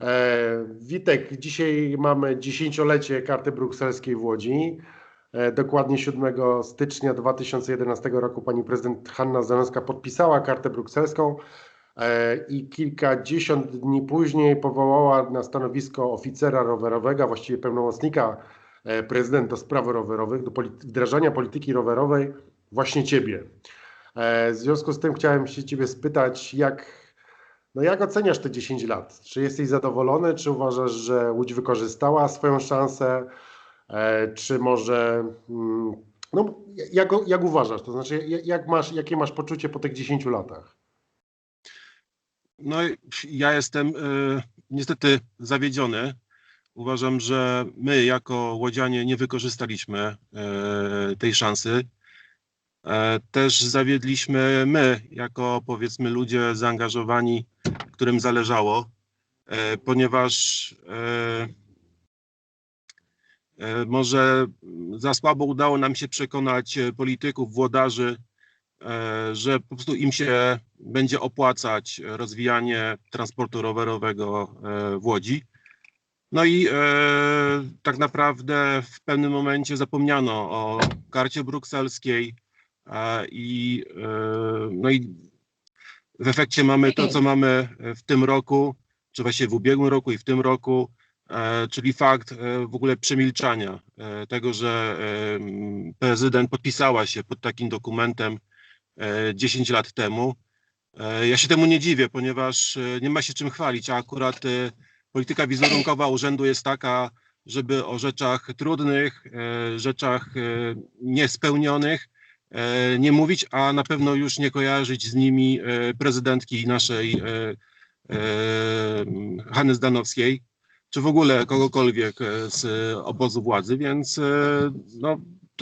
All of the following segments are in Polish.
E, Witek, dzisiaj mamy dziesięciolecie karty brukselskiej w Łodzi. E, Dokładnie 7 stycznia 2011 roku pani prezydent Hanna Zalewska podpisała kartę brukselską e, i kilkadziesiąt dni później powołała na stanowisko oficera rowerowego, właściwie pełnomocnika prezydent do spraw rowerowych, do poli- wdrażania polityki rowerowej właśnie ciebie. W związku z tym chciałem się ciebie spytać, jak no jak oceniasz te 10 lat? Czy jesteś zadowolony? Czy uważasz, że Łódź wykorzystała swoją szansę? E, Czy może, mm, no jak, jak uważasz? To znaczy, jak- masz, jakie masz poczucie po tych 10 latach? No, ja jestem e, niestety zawiedziony. Uważam, że my jako łodzianie nie wykorzystaliśmy e, tej szansy. E, też zawiedliśmy my, jako powiedzmy ludzie zaangażowani, którym zależało, e, ponieważ e, może za słabo udało nam się przekonać polityków, włodarzy, że po prostu im się będzie opłacać rozwijanie transportu rowerowego w Łodzi. No i e, tak naprawdę w pewnym momencie zapomniano o karcie brukselskiej i, e, no i w efekcie mamy to, co mamy w tym roku, czy właściwie w ubiegłym roku i w tym roku, e, czyli fakt e, w ogóle przemilczania tego, że prezydent podpisała się pod takim dokumentem e, 10 lat temu. Ja się temu nie dziwię, ponieważ nie ma się czym chwalić, a akurat polityka wizerunkowa urzędu jest taka, żeby o rzeczach trudnych, rzeczach niespełnionych nie mówić, a na pewno już nie kojarzyć z nimi e, prezydentki naszej e, e, Hanny Zdanowskiej, czy w ogóle kogokolwiek e, z obozu władzy, więc e, no,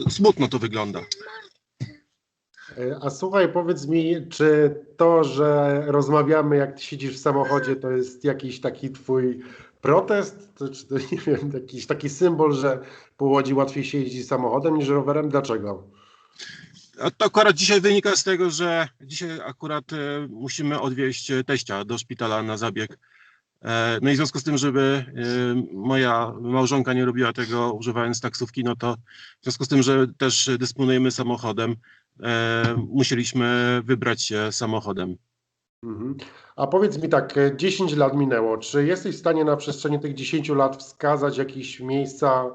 smutno to wygląda. E, A słuchaj, powiedz mi, czy to, że rozmawiamy, jak ty siedzisz w samochodzie, to jest jakiś taki twój protest? To, czy to, nie wiem, jakiś taki symbol, że po Łodzi łatwiej się jeździ samochodem niż rowerem? Dlaczego? To akurat dzisiaj wynika z tego, że dzisiaj akurat e, musimy odwieźć e, teścia do szpitala na zabieg. E, no i w związku z tym, żeby moja małżonka nie robiła tego używając taksówki, no to w związku z tym, że też dysponujemy samochodem, musieliśmy wybrać się samochodem. Mhm. A powiedz mi tak, e, 10 lat minęło. Czy jesteś w stanie na przestrzeni tych 10 lat wskazać jakieś miejsca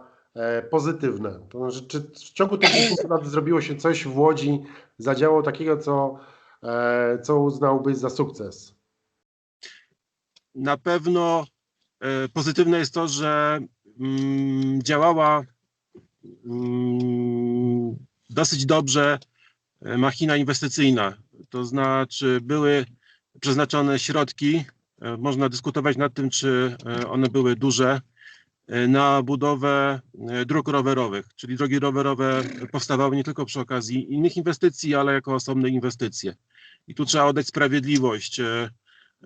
pozytywne? To znaczy, czy w ciągu tych 10 lat zrobiło się coś w Łodzi, zadziało takiego, co, e, co uznałbyś za sukces? Na pewno e, pozytywne jest to, że mm, działała mm, dosyć dobrze e, machina inwestycyjna. To znaczy były przeznaczone środki, e, można dyskutować nad tym, czy e, one były duże, e, na budowę e, dróg rowerowych, czyli drogi rowerowe powstawały nie tylko przy okazji innych inwestycji, ale jako osobne inwestycje. I tu trzeba oddać sprawiedliwość e,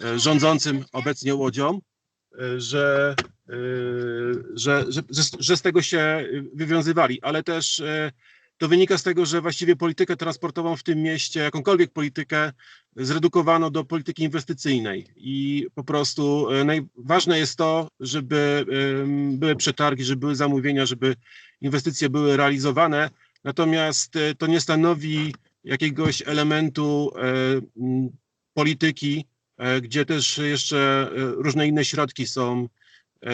e, rządzącym obecnie Łodzią, e, że, e, że, że, że, z tego się wywiązywali, ale też e, to wynika z tego, że właściwie politykę transportową w tym mieście, jakąkolwiek politykę, zredukowano do polityki inwestycyjnej. I po prostu e, najważne jest to, żeby były przetargi, żeby były zamówienia, żeby inwestycje były realizowane, natomiast e, to nie stanowi jakiegoś elementu e, polityki, gdzie też jeszcze różne inne środki są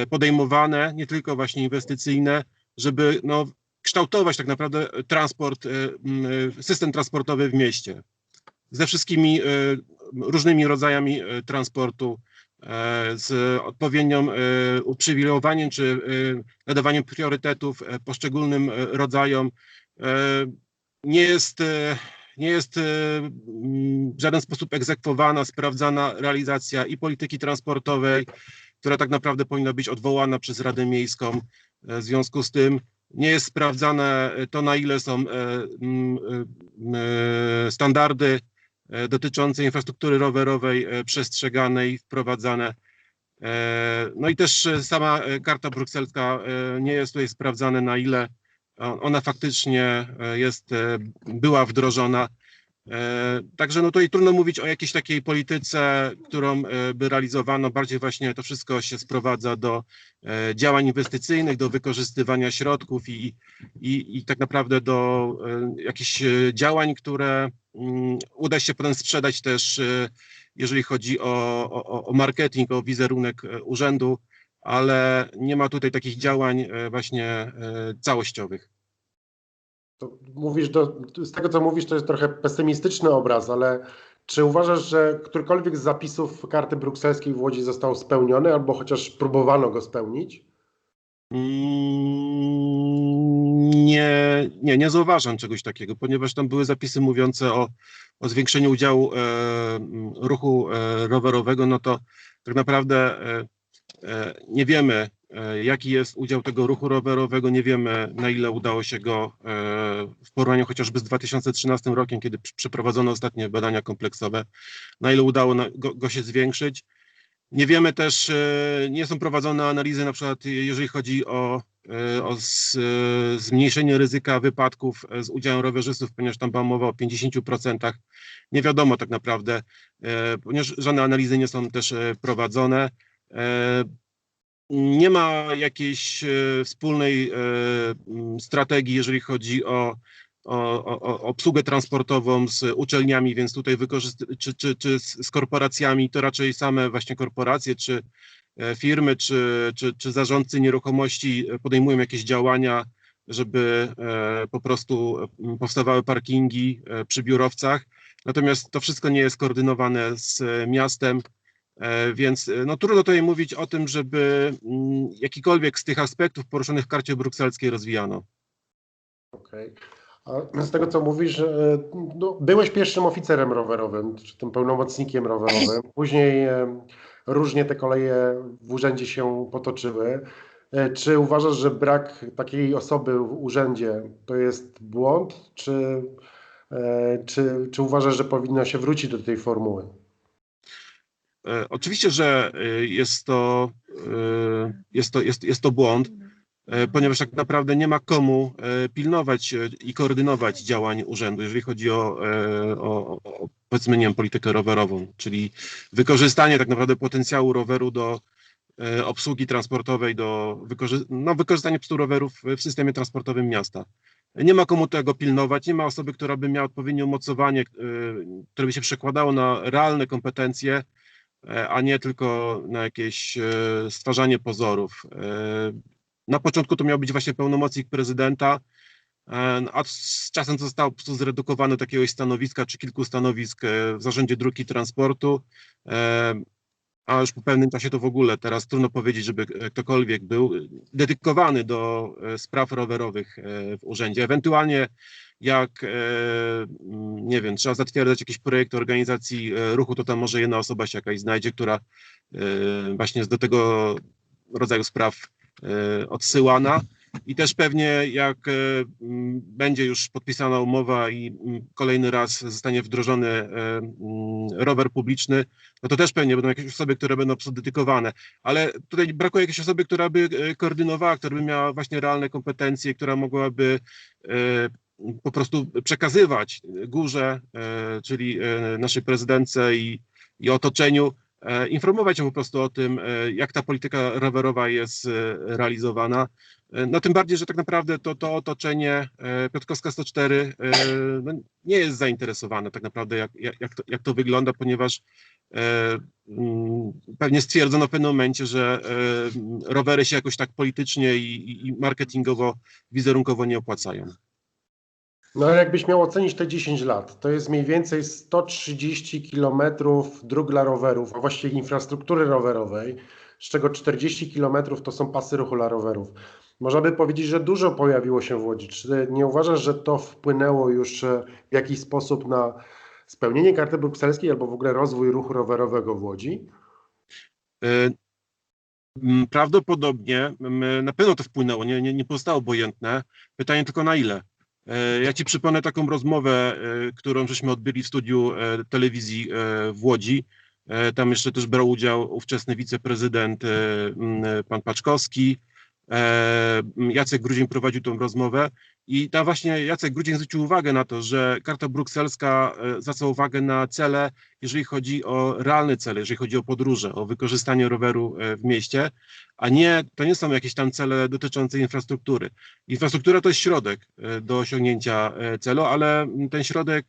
podejmowane, nie tylko właśnie inwestycyjne, żeby no, kształtować tak naprawdę transport, system transportowy w mieście ze wszystkimi e, różnymi rodzajami e, transportu, e, z odpowiednią e, uprzywilejowaniem czy nadawaniem priorytetów poszczególnym rodzajom. Nie jest, nie jest w żaden sposób egzekwowana, sprawdzana realizacja i polityki transportowej, która tak naprawdę powinna być odwołana przez Radę Miejską. W związku z tym nie jest sprawdzane to, na ile są standardy dotyczące infrastruktury rowerowej e, przestrzeganej, wprowadzane. E, No i też e, sama e, karta brukselska e, nie jest tutaj sprawdzane, na ile ona faktycznie e, jest, e, była wdrożona. E, Także no tutaj trudno mówić o jakiejś takiej polityce, którą e, by realizowano. Bardziej właśnie to wszystko się sprowadza do e, działań inwestycyjnych, do wykorzystywania środków i, i, i tak naprawdę do jakichś działań, które mm, uda się potem sprzedać też, jeżeli chodzi o, o, o marketing, o wizerunek urzędu, ale nie ma tutaj takich działań właśnie całościowych. Mówisz do, z tego, co mówisz, to jest trochę pesymistyczny obraz, ale czy uważasz, że którykolwiek z zapisów karty brukselskiej w Łodzi został spełniony, albo chociaż próbowano go spełnić? Mm, Nie, nie, nie zauważam czegoś takiego, ponieważ tam były zapisy mówiące o, o zwiększeniu udziału e, ruchu e, rowerowego, no to tak naprawdę e, e, nie wiemy, jaki jest udział tego ruchu rowerowego, nie wiemy, na ile udało się go e, w porównaniu chociażby z 2013 rokiem, kiedy pr- przeprowadzono ostatnie badania kompleksowe, na ile udało go, się zwiększyć. Nie wiemy też, e, nie są prowadzone analizy, na przykład jeżeli chodzi o, e, o e, zmniejszenie ryzyka wypadków e, z udziałem rowerzystów, ponieważ tam była mowa o 50%. Nie wiadomo tak naprawdę, e, ponieważ żadne analizy nie są też e, prowadzone. Nie ma jakiejś e, wspólnej e, strategii, jeżeli chodzi o o, o, obsługę transportową z uczelniami, więc tutaj wykorzyst- czy, czy, czy z, korporacjami, to raczej same właśnie korporacje, czy e, firmy, czy, czy, czy zarządcy nieruchomości podejmują jakieś działania, żeby po prostu powstawały parkingi przy biurowcach. Natomiast to wszystko nie jest koordynowane z miastem, więc e, no, trudno tutaj mówić o tym, żeby mm, jakikolwiek z tych aspektów poruszonych w karcie brukselskiej rozwijano. Okej. A z tego, co mówisz, e, no, byłeś pierwszym oficerem rowerowym, czy tym pełnomocnikiem rowerowym. Później e, różnie te koleje w urzędzie się potoczyły. E, Czy uważasz, że brak takiej osoby w urzędzie to jest błąd, czy, e, czy, czy uważasz, że powinno się wrócić do tej formuły? E, Oczywiście, że e, jest to, e, jest to, jest, jest to błąd, ponieważ tak naprawdę nie ma komu pilnować i koordynować działań urzędu, jeżeli chodzi o, o, o powiedzmy, nie wiem, politykę rowerową, czyli wykorzystanie tak naprawdę potencjału roweru do obsługi transportowej, do wykorzy- no, wykorzystanie po prostu rowerów w systemie transportowym miasta. Nie ma komu tego pilnować, nie ma osoby, która by miała odpowiednie umocowanie, które by się przekładało na realne kompetencje, a nie tylko na jakieś e, stwarzanie pozorów. E, Na początku to miał być właśnie pełnomocnik prezydenta, e, a z czasem to zostało po prostu zredukowane do jakiegoś stanowiska czy kilku stanowisk e, w zarządzie dróg i transportu, e, a już po pewnym czasie to w ogóle teraz trudno powiedzieć, żeby ktokolwiek był dedykowany do e, spraw rowerowych e, w urzędzie. Ewentualnie jak, e, mm, nie wiem, trzeba zatwierdzać jakiś projekt organizacji e, ruchu, to tam może jedna osoba się jakaś znajdzie, która e, właśnie jest do tego rodzaju spraw odsyłana. I też pewnie jak e, m, będzie już podpisana umowa i m, kolejny raz zostanie wdrożony rower publiczny, no to też pewnie będą jakieś osoby, które będą dedykowane. Ale tutaj brakuje jakiejś osoby, która by koordynowała, która by miała właśnie realne kompetencje, która mogłaby po prostu przekazywać górze, e, czyli e, naszej prezydentce i, i otoczeniu, e, informować ją po prostu o tym, jak ta polityka rowerowa jest realizowana. No tym bardziej, że tak naprawdę to, to otoczenie Piotrkowska 104 e, no, nie jest zainteresowane tak naprawdę, jak, jak, to, jak to wygląda, ponieważ mm, pewnie stwierdzono w pewnym momencie, że rowery się jakoś tak politycznie i- i marketingowo, wizerunkowo nie opłacają. No ale jakbyś miał ocenić te 10 lat, to jest mniej więcej 130 kilometrów dróg dla rowerów, a właściwie infrastruktury rowerowej, z czego 40 kilometrów to są pasy ruchu dla rowerów. Można by powiedzieć, że dużo pojawiło się w Łodzi. Czy nie uważasz, że to wpłynęło już e, w jakiś sposób na spełnienie karty brukselskiej albo w ogóle rozwój ruchu rowerowego w Łodzi? E, Prawdopodobnie na pewno to wpłynęło, nie, nie, nie pozostało obojętne. Pytanie tylko na ile. E, Ja ci przypomnę taką rozmowę, e, którą żeśmy odbyli w studiu e, telewizji w Łodzi. Tam jeszcze też brał udział ówczesny wiceprezydent pan Paczkowski. E, Jacek Grudzień prowadził tą rozmowę i tam właśnie Jacek Grudzień zwrócił uwagę na to, że karta brukselska e, zwraca uwagę na cele, jeżeli chodzi o realne cele, jeżeli chodzi o podróże, o wykorzystanie roweru e, w mieście, a nie, to nie są jakieś tam cele dotyczące infrastruktury. Infrastruktura to jest środek do osiągnięcia celu, ale ten środek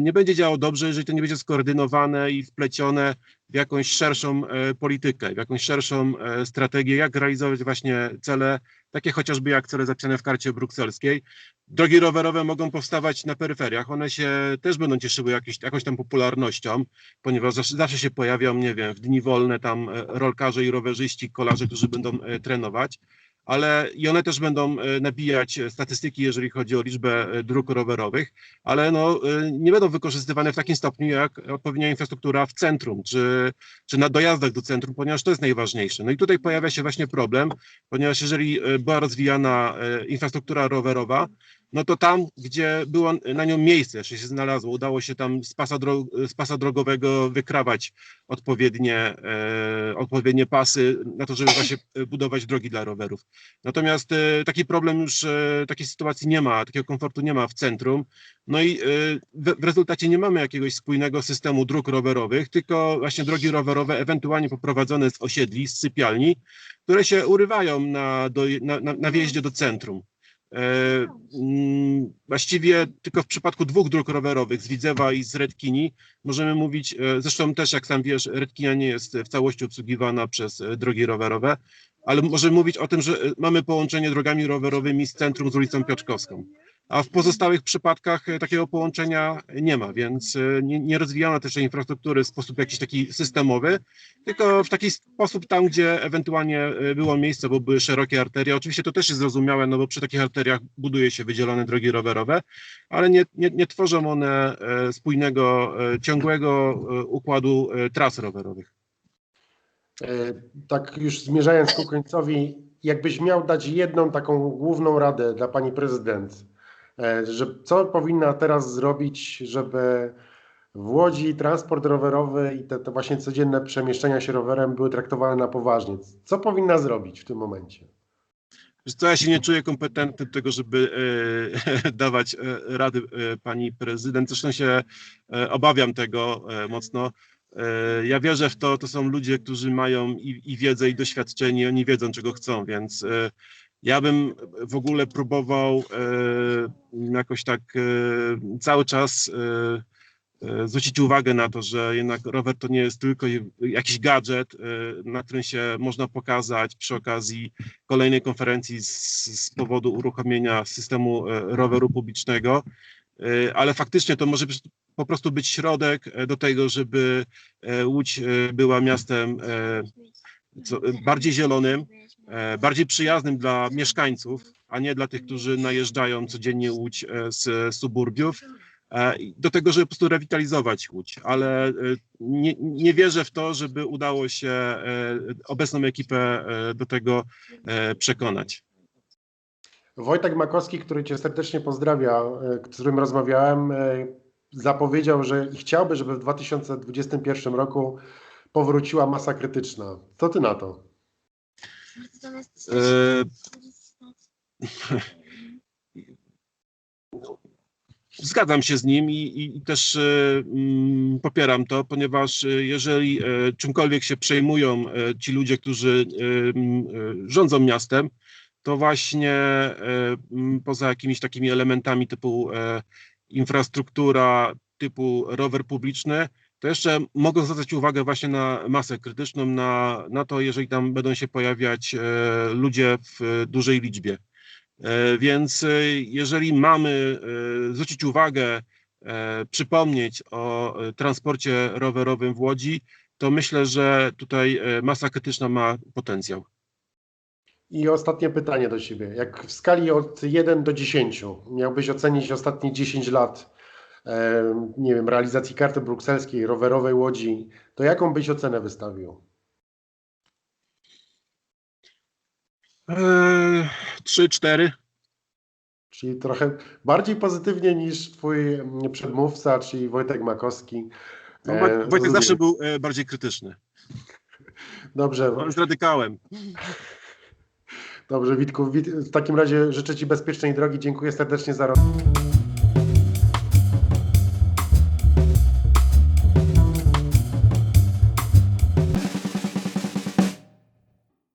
nie będzie działał dobrze, jeżeli to nie będzie skoordynowane i wplecione w jakąś szerszą e, politykę, w jakąś szerszą e, strategię, jak realizować właśnie cele, takie chociażby jak cele zapisane w karcie brukselskiej. Drogi rowerowe mogą powstawać na peryferiach, one się też będą cieszyły jakieś, jakąś tam popularnością, ponieważ zawsze, zawsze się pojawią, nie wiem, w dni wolne tam e, rolkarze i rowerzyści, kolarze, którzy będą e, trenować, ale i one też będą e, nabijać statystyki, jeżeli chodzi o liczbę e, dróg rowerowych, ale no, e, nie będą wykorzystywane w takim stopniu, jak odpowiednia infrastruktura w centrum, czy, czy na dojazdach do centrum, ponieważ to jest najważniejsze. No i tutaj pojawia się właśnie problem, ponieważ jeżeli była rozwijana infrastruktura rowerowa, no to tam, gdzie było na nią miejsce, jeszcze się znalazło, udało się tam z pasa, dro, z pasa drogowego wykrawać odpowiednie, e, odpowiednie pasy na to, żeby właśnie budować drogi dla rowerów. Natomiast e, taki problem już, e, takiej sytuacji nie ma, takiego komfortu nie ma w centrum. No i e, w, w rezultacie nie mamy jakiegoś spójnego systemu dróg rowerowych, tylko właśnie drogi rowerowe ewentualnie poprowadzone z osiedli, z sypialni, które się urywają na, do, na, na, na wjeździe do centrum. E, mm, Właściwie tylko w przypadku dwóch dróg rowerowych z Widzewa i z Redkini możemy mówić, e, zresztą też jak sam wiesz, Redkinia nie jest w całości obsługiwana przez e, drogi rowerowe, ale możemy mówić o tym, że mamy połączenie drogami rowerowymi z centrum z ulicą Piotrkowską. A w pozostałych przypadkach e, takiego połączenia nie ma, więc e, nie, nie rozwijano też tej infrastruktury w sposób jakiś taki systemowy, tylko w taki sposób tam, gdzie ewentualnie e, było miejsce, bo były szerokie arterie. Oczywiście to też jest zrozumiałe, no bo przy takich arteriach buduje się wydzielone drogi rowerowe, ale nie, nie, nie tworzą one spójnego, ciągłego układu tras rowerowych. Tak już zmierzając ku końcowi, jakbyś miał dać jedną taką główną radę dla pani prezydent, że co powinna teraz zrobić, żeby w Łodzi transport rowerowy i te, te właśnie codzienne przemieszczenia się rowerem były traktowane na poważnie. Co powinna zrobić w tym momencie? Co, ja się nie czuję kompetentny do tego, żeby e, dawać e, rady e, pani prezydent. Zresztą się e, obawiam tego e, mocno. E, ja wierzę w to, to są ludzie, którzy mają i, i wiedzę, i doświadczenie, oni wiedzą, czego chcą, więc e, ja bym w ogóle próbował e, jakoś tak e, cały czas e, zwrócić uwagę na to, że jednak rower to nie jest tylko jakiś gadżet, na którym się można pokazać przy okazji kolejnej konferencji z, powodu uruchomienia systemu roweru publicznego, ale faktycznie to może po prostu być środek do tego, żeby Łódź była miastem bardziej zielonym, bardziej przyjaznym dla mieszkańców, a nie dla tych, którzy najeżdżają codziennie Łódź e, z suburbiów. E, Do tego, żeby po prostu rewitalizować Łódź, ale e, nie, nie wierzę w to, żeby udało się e, obecną ekipę e, do tego e, przekonać. Wojtek Makowski, który Cię serdecznie pozdrawia, e, z którym rozmawiałem, e, zapowiedział, że chciałby, żeby w 2021 roku powróciła masa krytyczna. Co Ty na to? E, Zgadzam się z nim i, i, też e, mm, popieram to, ponieważ e, jeżeli e, czymkolwiek się przejmują ci ludzie, którzy m, e, rządzą miastem, to właśnie e, m, poza jakimiś takimi elementami typu infrastruktura, typu rower publiczny, to jeszcze mogą zwracać uwagę właśnie na masę krytyczną, na, na to, jeżeli tam będą się pojawiać e, ludzie w dużej liczbie. E, Więc e, jeżeli mamy e, zwrócić uwagę, e, przypomnieć o e, transporcie rowerowym w Łodzi, to myślę, że tutaj masa krytyczna ma potencjał. I ostatnie pytanie do Ciebie. Jak w skali od 1 do 10 miałbyś ocenić ostatnie 10 lat, nie wiem, realizacji karty brukselskiej, rowerowej Łodzi, to jaką byś ocenę wystawił? E, Trzy, cztery. Czyli trochę bardziej pozytywnie niż Twój mm, przedmówca, czyli Wojtek Makowski. No, Woj- Wojtek rozumiem. zawsze był e, bardziej krytyczny. Dobrze, On jest radykałem. Dobrze, Witku, Wit, w takim razie życzę Ci bezpiecznej drogi. Dziękuję serdecznie za rozmowę.